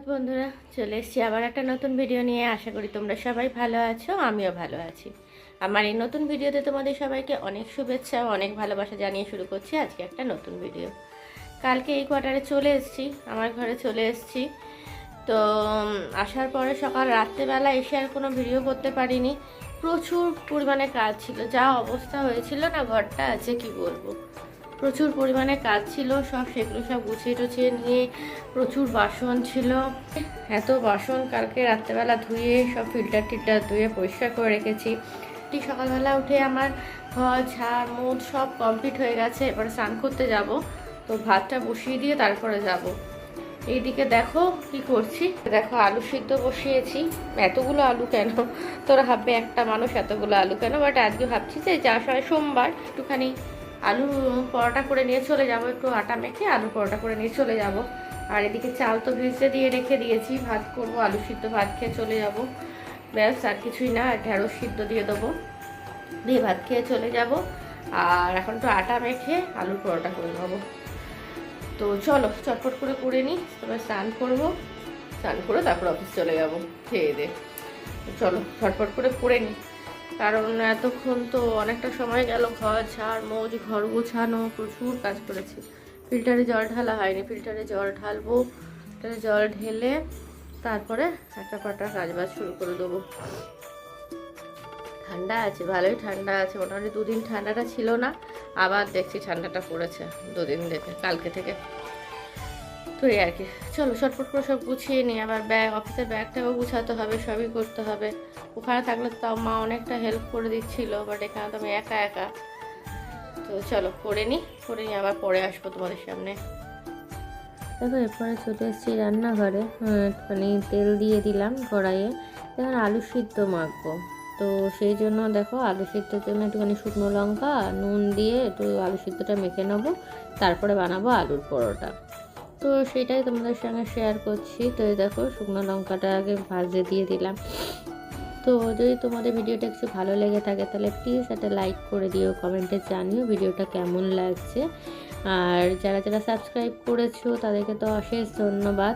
সুপ্রভাত বন্ধুরা, চলে এসেছি আবার একটা নতুন ভিডিও নিয়ে। আশা করি তোমরা সবাই ভালো আছো, আমিও ভালো আছি। আমার এই নতুন ভিডিওতে তোমাদের সবাইকে অনেক শুভেচ্ছা, অনেক ভালোবাসা জানিয়ে শুরু করছি আজকে একটা নতুন ভিডিও কালকে এই কোয়ার্টারে চলে এসেছি, আমার ঘরে চলে এসেছি। তো আসার পরে সকাল রাত্রেবেলা এসে আর কোনো ভিডিও করতে পারিনি। প্রচুর পরিমাণে কাজ ছিল, যা অবস্থা হয়েছিল না, ঘরটা আছে, কি বলব। প্রচুর পরিমাণে কাজ ছিল, সব সেগুলো সব গুছিয়ে টুছিয়ে নিয়ে প্রচুর বাসন ছিল। এত বাসন কালকে রাত্রেবেলা ধুয়ে সব ফিল্টার টিল্টার ধুয়ে পরিষ্কার করে রেখেছি। ঠিক সকালবেলা উঠে আমার ঘর, ঝাড় মুদ সব কমপ্লিট হয়ে গেছে, এবারে স্নান করতে যাব। তো ভাতটা বসিয়ে দিয়ে তারপরে যাব। এইদিকে দেখো কি করছি। দেখো আলু সিদ্ধ বসিয়েছি। এতগুলো আলু কেন? তোরা ভাববে একটা মানুষ এতগুলো আলু কেন? বাট আজকে ভাবছি যে যাওয়ার সময় সোমবার একটুখানি আলু পরোটা করে নিয়ে চলে যাব, একটু আটা মেখে আলু পরোটা করে নিয়ে চলে যাব। আর এদিকে চাল তো ভিজতে দিয়ে রেখে দিয়েছি, ভাত করব, আলু সিদ্ধ ভাত খেয়ে চলে যাব। ব্যাস, আর কিছুই না ঢেঁড়স সিদ্ধ দিয়ে দেবো। দিয়ে ভাত খেয়ে চলে যাব। আর এখন তো আটা মেখে আলুর পরোটা করে নেব। তো চলো, চটপট করে করে নিই তারপর স্নান করব। স্নান করে তারপর অফিস চলে যাব, খেয়ে দে চলো ঝটপট করে করে নিই। কারণ এতক্ষণ তো অনেকটা সময় গেল ঘর ঝাড়, মোজ, ঘর গোছানো, প্রচুর কাজ করেছি। ফিল্টারে জল ঢালা হয়নি। ফিল্টারে জল ঢালবো, ফিল্টারে জল ঢেলে তারপরে একটা পাটা কাজ বাজ শুরু করে দেবো। ঠান্ডা আছে, ভালোই ঠান্ডা আছে। মোটামুটি দুদিন ঠান্ডাটা ছিল না, আবার দেখছি ঠান্ডাটা পড়েছে, দুদিন থেকে কালকে থেকে। তো এই আর কি। চলো শটপট করে সব গুছিয়ে নিই আবার ব্যাগ, অফিসের ব্যাগটাও গুছাতে হবে, সবই করতে হবে। ওখানে থাকলে তাও মা অনেকটা হেল্প করে দিচ্ছিল বাট এখানে তো আমি একা একা। তো চলো, করে নিই করে নিই আবার পরে আসব তোমাদের সামনে। দেখো, এরপরে চলে এসেছি রান্নাঘরে। একটুখানি তেল দিয়ে দিলাম কড়াইয়ে। এখন আলু সিদ্ধ মাখবো। তো সেই জন্য দেখো, আলু সিদ্ধর জন্য একটুখানি শুকনো লঙ্কা, নুন দিয়ে একটু আলু সিদ্ধটা মেখে নেব। তারপরে বানাবো আলুর পরোটা। তো সেটাই তোমাদের সঙ্গে শেয়ার করছি। তো দেখো, শুকনো লঙ্কাটা আগে ভাজে দিয়ে দিলাম। তো যদি তোমাদের ভিডিওটা একটু ভালো লেগে থাকে, তাহলে প্লিজ একটা লাইক করে দিও কমেন্টে জানিও ভিডিওটা কেমন লাগছে। আর যারা যারা সাবস্ক্রাইব করেছ, তাদেরকে তো অশেষ ধন্যবাদ।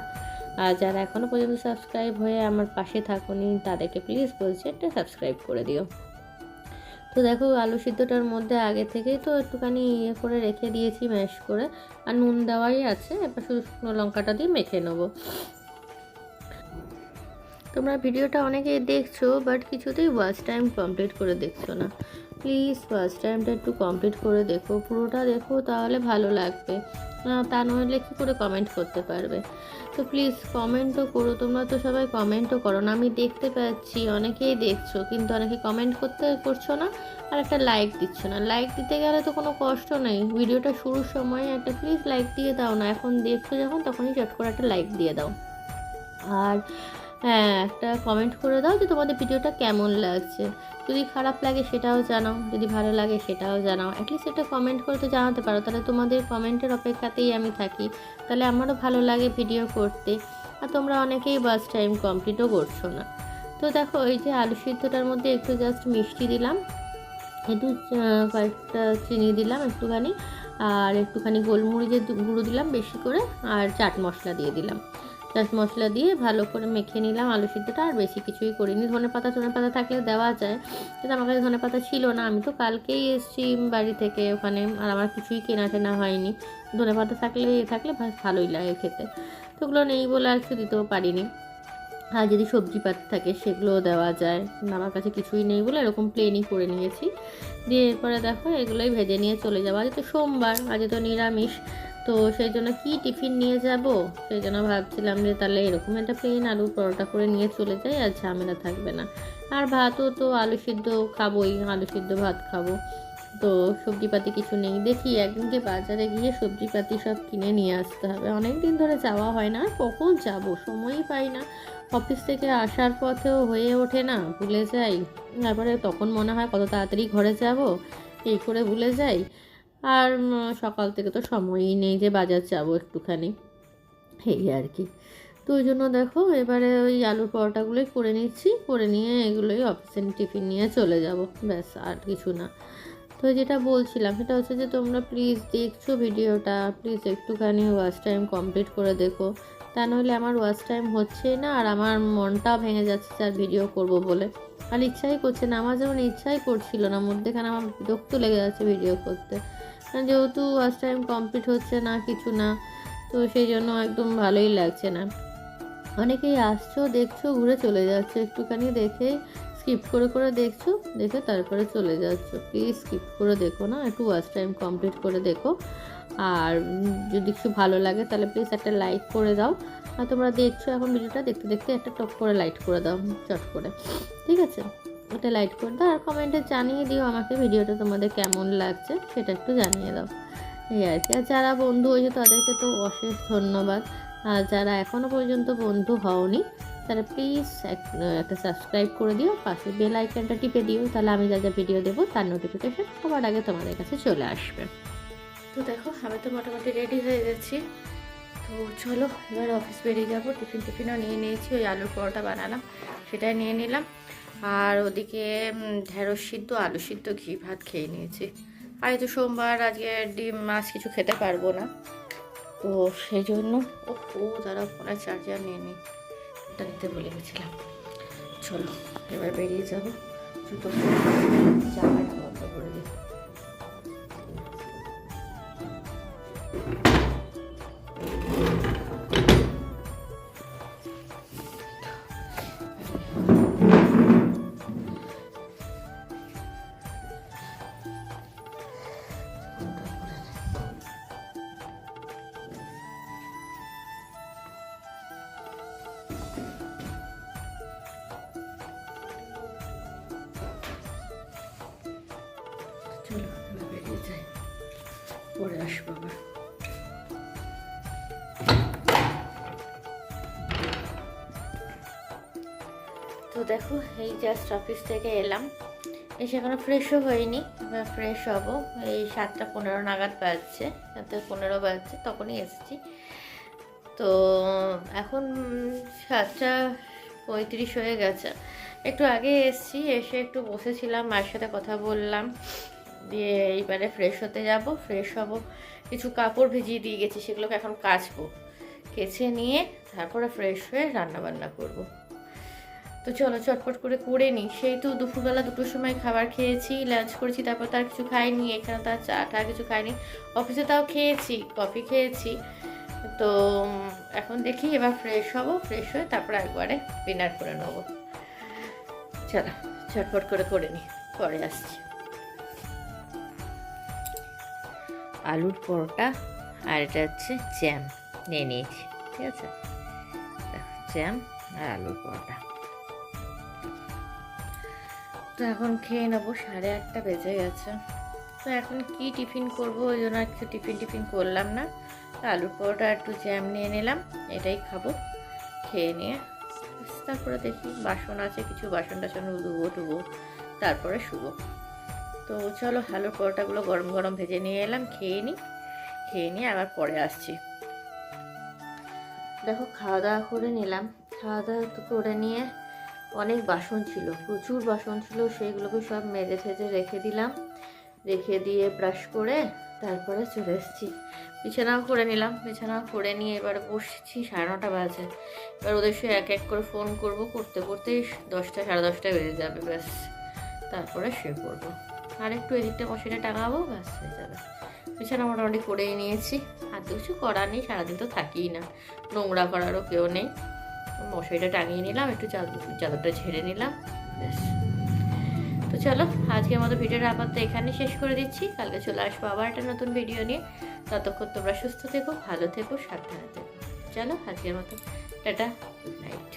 আর যারা এখনও পর্যন্ত সাবস্ক্রাইব হয়ে আমার পাশে থাকুনি, তাদেরকে প্লিজ বলছি একটা সাবস্ক্রাইব করে দিও। তো দেখো আলু সিদ্ধটার মধ্যে আগে থেকেই তো একটুখানি ইয়ে করে রেখে দিয়েছি, ম্যাশ করে। আর নুন দেওয়াই আছে, এবার শুধু শুকনো লঙ্কাটা দিয়ে মেখে নেব। তোমরা ভিডিওটা অনেকে দেখছ বাট কিছুতেই ওয়াচ টাইম কমপ্লিট করে দেখছ না। প্লিজ ফার্স্ট টাইমটা একটু কমপ্লিট করে দেখো, পুরোটা দেখো তাহলে ভালো লাগবে। তা নইলে কী করে কমেন্ট করতে পারবে? তো প্লিজ কমেন্টও করো, তোমরা তো সবাই কমেন্টও করো না। আমি দেখতে পাচ্ছি, অনেকেই দেখছ, কিন্তু অনেকে কমেন্ট করতে করছ না আর একটা লাইক দিচ্ছ না। লাইক দিতে গেলে তো কোনো কষ্ট নেই। ভিডিওটা শুরুর সময় একটা প্লিজ লাইক দিয়ে দাও না। এখন দেখছ যখন, তখনই চট করে একটা লাইক দিয়ে দাও। আর হ্যাঁ একটা কমেন্ট করে দাও যে তোমাদের ভিডিওটা কেমন লাগছে। যদি খারাপ লাগে সেটাও জানাও, যদি ভালো লাগে সেটাও জানাও। অ্যাটলিস্ট একটা কমেন্ট করে তো জানাতে পারো। তাহলে তোমাদের কমেন্টের অপেক্ষাতেই আমি থাকি। তাহলে আমারও ভালো লাগে ভিডিও করতে। আর তোমরা অনেকেই বাস টাইম কমপ্লিটও করছ না। তো দেখো, এই যে আলু সিদ্ধটার মধ্যে একটু জাস্ট মিষ্টি দিলাম। একটু কয়েকটা চিনি দিলাম একটুখানি। আর একটুখানি গোলমরিচের গুঁড়ো দিলাম বেশি করে। আর চাট মশলা দিয়ে দিলাম। চাট মশলা দিয়ে ভালো করে মেখে নিলাম আলু সিদ্ধটা, আর বেশি কিছুই করিনি। ধনে পাতা ধনে পাতা থাকলে দেওয়া যায়, কিন্তু আমার কাছে ধনে পাতা ছিল না। আমি তো কালকেই এসেছি বাড়ি থেকে ওখানে, আর আমার কিছুই কেনা টেনা হয়নি। ধনে পাতা থাকলে, এ থাকলে ভালোই লাগে খেতে। তো ওগুলো নেই বলে আর কিছু দিতেও পারিনি। আর যদি সবজি পাত থাকে, সেগুলোও দেওয়া যায়। আমার কাছে কিছুই নেই বলে এরকম প্লেনই করে নিয়েছি। দিয়ে এরপরে দেখো, এগুলোই ভেজে নিয়ে চলে যাব। আজ তো সোমবার, আজ তো নিরামিষ। তো সেই জন্য কি টিফিন নিয়ে যাব? সেই জন্য ভাবছিলাম যে তাহলে এরকম একটা প্লেন আলু পরোটা করে নিয়ে চলে যাই আর ঝামেলা থাকবে না। আর ভাতও তো আলু সিদ্ধ খাবোই, আলু সিদ্ধ ভাত খাব। তো সবজিপাতি কিছু নেই। দেখি একদিনকে বাজারে গিয়ে সবজিপাতি সব কিনে নিয়ে আসতে হবে। অনেক দিন ধরে যাওয়া হয় না। কখন যাব? সময়ই পাই না। অফিস থেকে আসার পথেও হয়ে ওঠে না। ভুলে যাই। তারপরে তখন মনে হয় কত তাড়াতাড়ি ঘরে যাব। এই করে ভুলে যাই। আর সকাল থেকে তো সময়ই নেই যে বাজার যাব একটুখানি। এই আর কি। তো ওই জন্য দেখো, এবারে ওই আলুর পরোটাগুলোই করে নিচ্ছি, করে নিয়ে এগুলোই অফিসে টিফিন নিয়ে চলে যাব। ব্যাস, আর কিছু না। তো যেটা বলছিলাম, সেটা হচ্ছে যে তোমরা প্লিজ দেখছ ভিডিওটা প্লিজ একটুখানি ওয়াচ টাইম কমপ্লিট করে দেখো। তা নইলে আমার ওয়াচ টাইম হচ্ছেই না, আর আমার মনটাও ভেঙে যাচ্ছে আর ভিডিও করব বলে। আর ইচ্ছাই করছে না, আমার যেমন ইচ্ছাই করছিল না মধ্যেখানে আমার বিরক্ত লেগে যাচ্ছে ভিডিও করতে। যেহেতু ওয়াচ টাইম কমপ্লিট হচ্ছে না, কিছু না, তো সেই জন্য একদম ভালোই লাগছে না। অনেকেই আসছো, দেখছ, ঘুরে চলে যাচ্ছে, একটুখানি দেখে স্কিপ করে করে দেখছ, দেখে তারপরে চলে যাচ্ছ। প্লিজ স্কিপ করে দেখো না, একটু ওয়াচ টাইম কমপ্লিট করে দেখো। আর যদি কিছু ভালো লাগে, তাহলে প্লিজ একটা লাইক করে দাও। আর তোমরা দেখছ এখন ভিডিওটা দেখতে দেখতে একটা টপ করে লাইট করে দাও, চট করে। ঠিক আছে? ওটা লাইট করে দাও আর কমেন্টে জানিয়ে দিও আমাকে ভিডিওটা তোমাদের কেমন লাগছে, সেটা একটু জানিয়ে দাও। এই আর কি। আর যারা বন্ধু হয়েছে তাদেরকে তো অশেষ ধন্যবাদ। আর যারা এখনও পর্যন্ত বন্ধু হওনি, তারা প্লিজ একটা সাবস্ক্রাইব করে দিও, পাশে বেল আইকনটা টিপে দিও, তাহলে আমি যা যা ভিডিও দেবো তার নোটিফিকেশন সবার আগে তোমাদের কাছে চলে আসবে। তো দেখো, আমি তো মোটামুটি রেডি হয়ে গেছি। তো চলো, এবার অফিস বেরিয়ে যাব। টিফিন টিফিনও নিয়ে নিয়েছি, ওই আলুর পরোটা বানালাম, সেটাই নিয়ে নিলাম। আর ওদিকে ঢেঁড়স সিদ্ধ, আলু সিদ্ধ, ঘি, ভাত খেয়ে নিয়েছি। আর তো সোমবার, আজকে ডিম, মাছ কিছু খেতে পারব না। তো সেই জন্য ও তারা ফোনের চার্জার নিয়ে নিই, এটা নিতে বলে গেছিলাম। চলো, এবার বেরিয়ে যাব। জুতো বন্ধ করে দিই। পরে আসব আবার। তো দেখো, এই জাস্ট অফিস থেকে এলাম। এসে এখনও ফ্রেশও হয়নি, এবার ফ্রেশ হব। এই সাতটা পনেরো নাগাদ বাজছে, সাতটা পনেরো বাজছে, তখনই এসেছি। তো এখন সাতটা পঁয়ত্রিশ হয়ে গেছে। একটু আগে এসেছি, এসে একটু বসেছিলাম, মায়ের সাথে কথা বললাম। দিয়ে এইবারে ফ্রেশ হতে যাব ফ্রেশ হব। কিছু কাপড় ভিজিয়ে দিয়ে গেছি, সেগুলোকে এখন কাচবো। কেচে নিয়ে তারপরে ফ্রেশ হয়ে রান্না বান্না করব। তো চলো চটপট করে করে নিই। সেই তো দুপুরবেলা দুটোর সময় খাবার খেয়েছি লাঞ্চ করেছি, তারপর তার কিছু খাইনি, এখানে তার চা টা কিছু খাইনি। অফিসে তাও খেয়েছি কফি খেয়েছি। তো এখন দেখি এবার ফ্রেশ হব ফ্রেশ হয়ে তারপর একবারে ডিনার করে নেব। চলো, চটপট করে করে নিই, পরে আসছি। আলুর পরোটা আর এটা হচ্ছে জ্যাম নিয়ে নিয়েছি, ঠিক আছে? জ্যাম আর আলুর পরোটা। তো এখন খেয়ে নেব, সাড়ে আটটা বেজে গেছে। তো এখন কি টিফিন করব, ওই জন্য আর কিছু টিফিন টিফিন করলাম না। তো আলুর পরোটা একটু জ্যাম নিয়ে নিলাম, এটাই খাব, খেয়ে নিয়ে। তারপরে দেখি, বাসন আছে, কিছু বাসন টাসন ধুবো, টুবো, তারপরে শুবো। তো চলো আলুর পরোটাগুলো গরম গরম ভেজে নিয়ে এলাম, খেয়ে নিই খেয়ে নিয়ে আবার পরে আসছি। দেখো খাওয়া দাওয়া করে নিলাম। খাওয়া দাওয়া করে নিয়ে অনেক বাসন ছিল, প্রচুর বাসন ছিল সেইগুলোকে সব মেজে ঠেজে রেখে দিলাম। রেখে দিয়ে ব্রাশ করে তারপরে চলে এসেছি। বিছানাও করে নিলাম, বিছানাও করে নিয়ে এবার বসছি সাড়ে নটা বাজে। এবার ওদের সে এক এক করে ফোন করব, করতে, করতেই দশটা, সাড়ে দশটা বেজে যাবে, ব্যাস। তারপরে শুয়ে পড়ব। আর একটু এদিকটা মশারিটা টাঙাবো ব্যাস হয়ে যাবে। বিছানা মোটামুটি করেই নিয়েছি। আর তো কিছু করার নেই, সারাদিন তো থাকিই না। নোংরা করারও কেউ নেই। মশারিটা টাঙিয়ে নিলাম, একটু চাদর চাদরটা ঝেড়ে নিলাম, ব্যাস। তো চলো, আজকের মতো ভিডিওটা আপাতত এখানে শেষ করে দিচ্ছি। কালকে চলে আসব আবার একটা নতুন ভিডিও নিয়ে। ততক্ষণ তোমরা সুস্থ থেকো, ভালো থেকো, সাবধানে থেকো। চলো, আজকের মতো, টাটা গুড নাইট